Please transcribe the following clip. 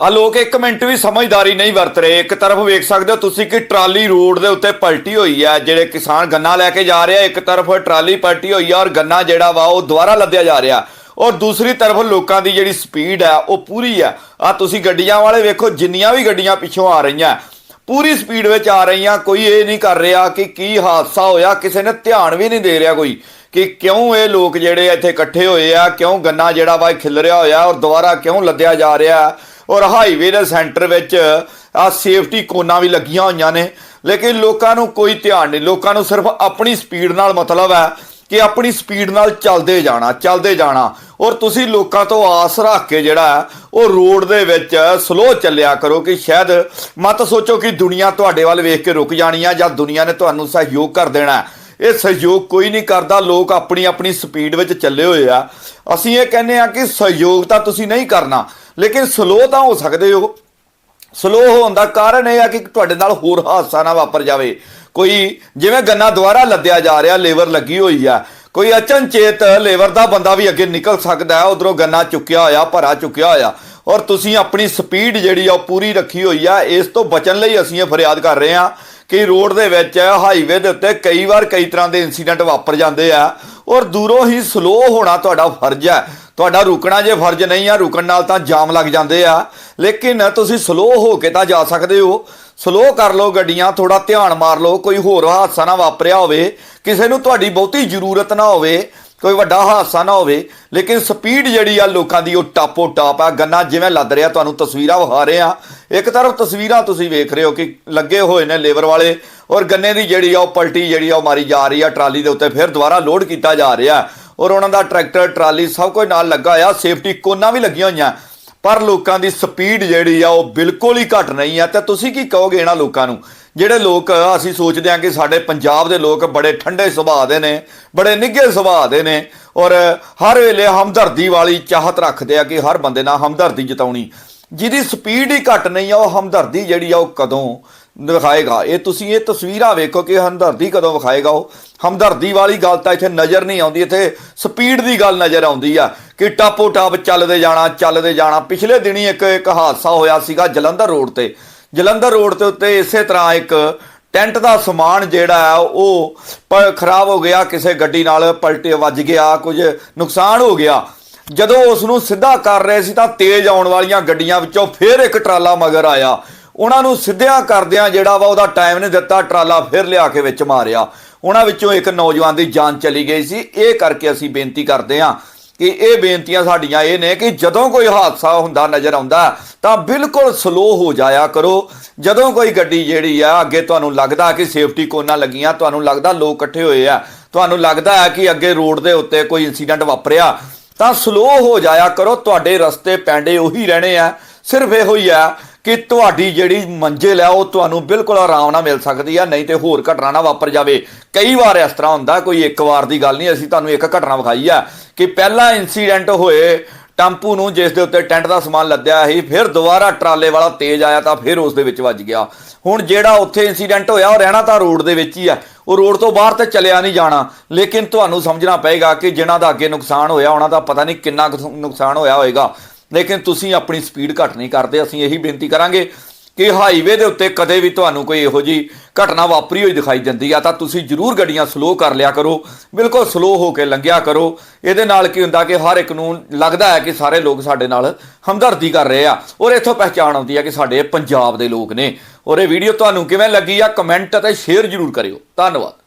ਆ ਲੋਕ ਇੱਕ ਮਿੰਟ ਵੀ ਸਮਝਦਾਰੀ ਨਹੀਂ ਵਰਤ ਰਹੇ। ਇੱਕ ਤਰਫ ਵੇਖ ਸਕਦੇ ਹੋ ਤੁਸੀਂ ਕਿ ਟਰਾਲੀ ਰੋਡ ਦੇ ਉੱਤੇ ਪਲਟੀ ਹੋਈ ਹੈ, ਜਿਹੜੇ ਕਿਸਾਨ ਗੰਨਾ ਲੈ ਕੇ ਜਾ ਰਹੇ ਆ, ਇੱਕ ਤਰਫ ਟਰਾਲੀ ਪਲਟੀ ਹੋਈ ਹੈ ਔਰ ਗੰਨਾ ਜਿਹੜਾ ਵਾ ਉਹ ਦੁਬਾਰਾ ਲੱਦਿਆ ਜਾ ਰਿਹਾ। ਔਰ ਦੂਸਰੀ ਤਰਫ ਲੋਕਾਂ ਦੀ ਜਿਹੜੀ ਸਪੀਡ ਹੈ, ਉਹ ਪੂਰੀ ਹੈ। ਆ ਤੁਸੀਂ ਗੱਡੀਆਂ ਵਾਲੇ ਵੇਖੋ, ਜਿੰਨੀਆਂ ਵੀ ਗੱਡੀਆਂ ਪਿੱਛੋਂ ਆ ਰਹੀਆਂ। ਪੂਰੀ ਸਪੀਡ ਵਿੱਚ ਆ ਰਹੀਆਂ, ਕੋਈ ਇਹ ਨਹੀਂ ਕਰ ਰਿਹਾ ਕਿ ਕੀ ਹਾਦਸਾ ਹੋਇਆ, ਕਿਸੇ ਨੇ ਧਿਆਨ ਵੀ ਨਹੀਂ ਦੇ ਰਿਹਾ ਕੋਈ ਕਿ ਕਿਉਂ ਇਹ ਲੋਕ ਜਿਹੜੇ ਇੱਥੇ ਇਕੱਠੇ ਹੋਏ ਆ, ਕਿਉਂ ਗੰਨਾ ਜਿਹੜਾ ਵਾ ਖਿਲ ਰਿਹਾ ਹੋਇਆ ਔਰ ਦੁਬਾਰਾ ਕਿਉਂ ਲੱਦਿਆ ਜਾ ਰਿਹਾ। ਔਰ ਹਾਈਵੇ ਦੇ ਸੈਂਟਰ ਵਿੱਚ ਆ ਸੇਫਟੀ ਕੋਨਾਂ ਵੀ ਲੱਗੀਆਂ ਹੋਈਆਂ ਨੇ। ਲੇਕਿਨ ਲੋਕਾਂ ਨੂੰ ਕੋਈ ਧਿਆਨ ਨਹੀਂ। ਲੋਕਾਂ ਨੂੰ ਸਿਰਫ ਆਪਣੀ ਸਪੀਡ ਨਾਲ ਮਤਲਬ ਹੈ ਕਿ ਆਪਣੀ ਸਪੀਡ ਨਾਲ ਚੱਲਦੇ ਜਾਣਾ ਚੱਲਦੇ ਜਾਣਾ। ਔਰ ਤੁਸੀਂ ਲੋਕਾਂ ਤੋਂ ਆਸ ਰੱਖ ਕੇ ਜਿਹੜਾ ਉਹ ਰੋਡ ਦੇ ਵਿੱਚ ਸਲੋ ਚੱਲਿਆ ਕਰੋ ਕਿ ਸ਼ਾਇਦ ਮਤ ਸੋਚੋ ਕਿ ਦੁਨੀਆ ਤੁਹਾਡੇ ਵੱਲ ਵੇਖ ਕੇ ਰੁਕ ਜਾਣੀ ਆ ਜਾਂ ਦੁਨੀਆ ਨੇ ਤੁਹਾਨੂੰ ਸਹਿਯੋਗ ਕਰ ਦੇਣਾ ਇਹ ਸਹਿਯੋਗ ਕੋਈ ਨਹੀਂ ਕਰਦਾ। ਲੋਕ ਆਪਣੀ ਆਪਣੀ ਸਪੀਡ ਵਿੱਚ ਚੱਲੇ ਹੋਏ ਆ। ਅਸੀਂ ਇਹ ਕਹਿੰਦੇ ਆ ਕਿ ਸਹਿਯੋਗ ਤਾਂ ਤੁਸੀਂ ਨਹੀਂ ਕਰਨਾ। ਲੇਕਿਨ ਸਲੋ ਤਾਂ ਹੋ ਸਕਦੇ ਹੋ। ਸਲੋ ਹੋਣ ਦਾ ਕਾਰਨ ਇਹ ਆ ਕਿ ਤੁਹਾਡੇ ਨਾਲ ਹੋਰ ਹਾਦਸਾ ਨਾ ਵਾਪਰ ਜਾਵੇ। ਕੋਈ ਜਿਵੇਂ ਗੰਨਾ ਦੁਆਰਾ ਲੱਦਿਆ ਜਾ ਰਿਹਾ, ਲੇਬਰ ਲੱਗੀ ਹੋਈ ਆ। ਕੋਈ ਅਚਨਚੇਤ ਲੇਬਰ ਦਾ ਬੰਦਾ ਵੀ ਅੱਗੇ ਨਿਕਲ ਸਕਦਾ ਹੈ। ਉਧਰੋਂ ਗੰਨਾ ਚੁੱਕਿਆ ਹੋਇਆ, ਭਰਾ ਚੁੱਕਿਆ ਹੋਇਆ। ਔਰ ਤੁਸੀਂ ਆਪਣੀ ਸਪੀਡ ਜਿਹੜੀ ਆ ਉਹ ਪੂਰੀ ਰੱਖੀ ਹੋਈ ਆ। ਇਸ ਤੋਂ ਬਚਣ ਲਈ ਅਸੀਂ ਇਹ ਫਰਿਆਦ ਕਰ ਰਹੇ ਹਾਂ ਕਿ ਰੋਡ ਦੇ ਵਿੱਚ ਹਾਈਵੇ ਦੇ ਉੱਤੇ ਕਈ ਵਾਰ ਕਈ ਤਰ੍ਹਾਂ ਦੇ ਇਨਸੀਡੈਂਟ ਵਾਪਰ ਜਾਂਦੇ ਆ। ਔਰ ਦੂਰੋਂ ਹੀ ਸਲੋ ਹੋਣਾ ਤੁਹਾਡਾ ਫਰਜ਼ ਹੈ। ਤੁਹਾਡਾ ਰੁਕਣਾ ਜੇ ਫਰਜ਼ ਨਹੀਂ ਆ, ਰੁਕਣ ਨਾਲ ਤਾਂ ਜਾਮ ਲੱਗ ਜਾਂਦੇ ਆ। ਲੇਕਿਨ ਤੁਸੀਂ ਸਲੋ ਹੋ ਕੇ ਤਾਂ ਜਾ ਸਕਦੇ ਹੋ। ਸਲੋ ਕਰ ਲਓ ਗੱਡੀਆਂ ਥੋੜਾ ਧਿਆਨ ਮਾਰ ਲਓ, ਕੋਈ ਹੋਰ ਹਾਦਸਾ ਨਾ ਵਾਪਰਿਆ ਹੋਵੇ। ਕਿਸੇ ਨੂੰ ਤੁਹਾਡੀ ਬਹੁਤੀ ਜ਼ਰੂਰਤ ਨਾ ਹੋਵੇ, ਕੋਈ ਵੱਡਾ ਹਾਦਸਾ ਨਾ ਹੋਵੇ। ਲੇਕਿਨ ਸਪੀਡ ਜਿਹੜੀ ਆ ਲੋਕਾਂ ਦੀ, ਉਹ ਟਾਪੋ ਟਾਪ ਆ। ਗੰਨਾ ਜਿਵੇਂ ਲੱਦ ਰਿਹਾ, ਤੁਹਾਨੂੰ ਤਸਵੀਰਾਂ ਵਿਖਾ ਰਹੇ। ਆ ਇੱਕ ਤਰਫ ਤਸਵੀਰਾਂ ਤੁਸੀਂ ਵੇਖ ਰਹੇ ਹੋ ਕਿ ਲੱਗੇ ਹੋਏ ਨੇ ਲੇਬਰ ਵਾਲੇ, ਔਰ ਗੰਨੇ ਦੀ ਜਿਹੜੀ ਆ ਉਹ ਪਲਟੀ ਜਿਹੜੀ ਆ ਉਹ ਮਾਰੀ ਜਾ ਰਹੀ ਆ, ਟਰਾਲੀ ਦੇ ਉੱਤੇ ਫਿਰ ਦੁਬਾਰਾ ਲੋਡ ਕੀਤਾ ਜਾ ਰਿਹਾ। ਔਰ ਉਹਨਾਂ ਦਾ ਟਰੈਕਟਰ, ਟਰਾਲੀ ਸਭ ਕੁਝ ਨਾਲ ਲੱਗਾ ਆ ਸੇਫਟੀ ਕੋਨਾਂ ਵੀ ਲੱਗੀਆਂ ਹੋਈਆਂ। ਪਰ ਲੋਕਾਂ ਦੀ ਸਪੀਡ ਜਿਹੜੀ ਆ, ਉਹ ਬਿਲਕੁਲ ਹੀ ਘਟ ਨਹੀਂ ਆ। ਤੇ ਤੁਸੀਂ ਕੀ ਕਹੋਗੇ ਇਹਨਾਂ ਲੋਕਾਂ ਨੂੰ? ਜਿਹੜੇ ਲੋਕ, ਅਸੀਂ ਸੋਚਦੇ ਹਾਂ ਕਿ ਸਾਡੇ ਪੰਜਾਬ ਦੇ ਲੋਕ ਬੜੇ ਠੰਡੇ ਸੁਭਾਅ ਦੇ ਨੇ, ਬੜੇ ਨਿੱਘੇ ਸੁਭਾਅ ਦੇ ਨੇ, ਔਰ ਹਰ ਵੇਲੇ ਹਮਦਰਦੀ ਵਾਲੀ ਚਾਹਤ ਰੱਖਦੇ ਆ ਕਿ ਹਰ ਬੰਦੇ ਨਾਲ ਹਮਦਰਦੀ ਜਤਾਉਣੀ। ਜਿਹਦੀ ਸਪੀਡ ਹੀ ਘਟ ਨਹੀਂ ਆ, ਉਹ ਹਮਦਰਦੀ ਜਿਹੜੀ ਆ, ਉਹ ਕਦੋਂ ਵਿਖਾਏਗਾ। ਇਹ ਤੁਸੀਂ ਇਹ ਤਸਵੀਰਾਂ ਵੇਖੋ ਕਿ ਹਮਦਰਦੀ ਕਦੋਂ ਵਿਖਾਏਗਾ ਉਹ। ਹਮਦਰਦੀ ਵਾਲੀ ਗੱਲ ਤਾਂ ਇੱਥੇ ਨਜ਼ਰ ਨਹੀਂ ਆਉਂਦੀ, ਇੱਥੇ ਸਪੀਡ ਦੀ ਗੱਲ ਨਜ਼ਰ ਆਉਂਦੀ ਆ ਕਿ ਟਾਪੋ ਟਾਪ ਚੱਲਦੇ ਜਾਣਾ ਚੱਲਦੇ ਜਾਣਾ। ਪਿਛਲੇ ਦਿਨੀ ਇੱਕ ਇੱਕ ਹਾਦਸਾ ਹੋਇਆ ਸੀਗਾ ਜਲੰਧਰ ਰੋਡ ਤੇ। ਜਲੰਧਰ ਰੋਡ ਦੇ ਉੱਤੇ ਇਸੇ ਤਰ੍ਹਾਂ ਇੱਕ ਟੈਂਟ ਦਾ ਸਮਾਨ ਜਿਹੜਾ ਆ, ਉਹ ਪ- ਖਰਾਬ ਹੋ ਗਿਆ। ਕਿਸੇ ਗੱਡੀ ਨਾਲ ਪਲਟੇ ਵੱਜ ਗਿਆ, ਕੁਝ ਨੁਕਸਾਨ ਹੋ ਗਿਆ। ਜਦੋਂ ਉਸ ਨੂੰ ਸਿੱਧਾ ਕਰ ਰਹੇ ਸੀ ਤਾਂ ਤੇਜ਼ ਆਉਣ ਵਾਲੀਆਂ ਗੱਡੀਆਂ ਵਿੱਚੋਂ ਫੇਰ ਇੱਕ ਟਰਾਲਾ ਮਗਰ ਆਇਆ। ਉਹਨਾਂ ਨੂੰ ਸਿੱਧਿਆਂ ਕਰਦਿਆਂ ਜਿਹੜਾ ਵਾ ਉਹਦਾ ਟਾਈਮ ਨਹੀਂ ਦਿੱਤਾ, ਟਰਾਲਾ ਫਿਰ ਲਿਆ ਕੇ ਵਿੱਚ ਮਾਰਿਆ। ਉਹਨਾਂ ਵਿੱਚੋਂ ਇੱਕ ਨੌਜਵਾਨ ਦੀ ਜਾਨ ਚਲੀ ਗਈ ਸੀ। ਇਹ ਕਰਕੇ ਅਸੀਂ ਬੇਨਤੀ ਕਰਦੇ ਹਾਂ ਕਿ ਇਹ ਬੇਨਤੀਆਂ ਸਾਡੀਆਂ ਇਹ ਨੇ ਕਿ ਜਦੋਂ ਕੋਈ ਹਾਦਸਾ ਹੁੰਦਾ, ਨਜ਼ਰ ਆਉਂਦਾ, ਤਾਂ ਬਿਲਕੁਲ ਸਲੋ ਹੋ ਜਾਇਆ ਕਰੋ। ਜਦੋਂ ਕੋਈ ਗੱਡੀ ਜਿਹੜੀ ਆ, ਅੱਗੇ ਤੁਹਾਨੂੰ ਲੱਗਦਾ ਕਿ ਸੇਫਟੀ ਕੋਨਾਂ ਲੱਗੀਆਂ, ਤੁਹਾਨੂੰ ਲੱਗਦਾ ਲੋਕ ਇਕੱਠੇ ਹੋਏ ਆ, ਤੁਹਾਨੂੰ ਲੱਗਦਾ ਹੈ ਕਿ ਅੱਗੇ ਰੋਡ ਦੇ ਉੱਤੇ ਕੋਈ ਇਨਸੀਡੈਂਟ ਵਾਪਰਿਆ, ਤਾਂ ਸਲੋ ਹੋ ਜਾਇਆ ਕਰੋ। ਤੁਹਾਡੇ ਰਸਤੇ ਪੈਂਡੇ ਉਹੀ ਰਹਿਣੇ ਆ। ਸਿਰਫ ਇਹੋ ਹੀ ਆ ਕਿ ਤੁਹਾਡੀ ਜਿਹੜੀ ਮੰਜ਼ਿਲ ਹੈ ਉਹ ਤੁਹਾਨੂੰ ਬਿਲਕੁਲ ਆਰਾਮ ਨਾਲ ਮਿਲ ਸਕਦੀ ਹੈ ਨਹੀਂ ਤੇ ਹੋਰ ਘਟਨਾ ਨਾ ਵਾਪਰ ਜਾਵੇ। ਕਈ ਵਾਰ ਇਸ ਤਰ੍ਹਾਂ ਹੁੰਦਾ, ਕੋਈ ਇੱਕ ਵਾਰ ਦੀ ਗੱਲ ਨਹੀਂ, ਅਸੀਂ ਤੁਹਾਨੂੰ ਇੱਕ ਘਟਨਾ ਵਿਖਾਈ ਆ ਕਿ ਪਹਿਲਾ ਇਨਸੀਡੈਂਟ ਹੋਏ, ਟੈਂਪੂ ਨੂੰ ਜਿਸ ਦੇ ਉੱਤੇ ਟੈਂਟ ਦਾ ਸਮਾਨ ਲੱਦਿਆ ਸੀ, ਫਿਰ ਦੁਬਾਰਾ ਟਰਾਲੇ ਵਾਲਾ ਤੇਜ਼ ਆਇਆ ਤਾਂ ਫਿਰ ਉਸ ਦੇ ਵਿੱਚ ਵੱਜ ਗਿਆ। ਹੁਣ ਜਿਹੜਾ ਉੱਥੇ ਇਨਸੀਡੈਂਟ ਹੋਇਆ, ਉਹ ਰਹਿਣਾ ਤਾਂ ਰੋਡ ਦੇ ਵਿੱਚ ਹੀ ਆ। ਉਹ ਰੋਡ ਤੋਂ ਬਾਹਰ ਤੇ ਚਲਿਆ ਨਹੀਂ ਜਾਣਾ, ਲੇਕਿਨ ਤੁਹਾਨੂੰ ਸਮਝਣਾ ਪਏਗਾ ਕਿ ਜਿਨ੍ਹਾਂ ਦਾ ਅੱਗੇ ਨੁਕਸਾਨ ਹੋਇਆ, ਉਹਨਾਂ ਦਾ ਪਤਾ ਨਹੀਂ ਕਿੰਨਾ ਕੁ ਨੁਕਸਾਨ ਹੋਇਆ ਹੋਏਗਾ। ਲੇਕਿਨ ਤੁਸੀਂ ਆਪਣੀ ਸਪੀਡ ਘੱਟ ਨਹੀਂ ਕਰਦੇ, ਅਸੀਂ ਇਹੀ ਬੇਨਤੀ ਕਰਾਂਗੇ ਕਿ ਹਾਈਵੇ ਦੇ ਉੱਤੇ ਕਦੇ ਵੀ ਤੁਹਾਨੂੰ ਕੋਈ ਇਹੋ ਜੀ ਘਟਨਾ ਵਾਪਰੀ ਹੋਈ ਦਿਖਾਈ ਦਿੰਦੀ ਆ, ਤਾਂ ਤੁਸੀਂ ਜ਼ਰੂਰ ਗੱਡੀਆਂ ਸਲੋ ਕਰ ਲਿਆ ਕਰੋ, ਬਿਲਕੁਲ ਸਲੋ ਹੋ ਕੇ ਲੰਘਿਆ ਕਰੋ। ਇਹਦੇ ਨਾਲ ਕੀ ਹੁੰਦਾ ਕਿ ਹਰ ਇੱਕ ਨੂੰ ਲੱਗਦਾ ਹੈ ਕਿ ਸਾਰੇ ਲੋਕ ਸਾਡੇ ਨਾਲ ਹਮਦਰਦੀ ਕਰ ਰਹੇ ਆ ਔਰ ਇੱਥੋਂ ਪਹਿਚਾਣ ਆਉਂਦੀ ਆ ਕਿ ਸਾਡੇ ਪੰਜਾਬ ਦੇ ਲੋਕ ਨੇ। ਔਰ ਇਹ ਵੀਡੀਓ ਤੁਹਾਨੂੰ ਕਿਵੇਂ ਲੱਗੀ ਆ ਕਮੈਂਟ ਅਤੇ ਸ਼ੇਅਰ ਜ਼ਰੂਰ ਕਰਿਓ। ਧੰਨਵਾਦ।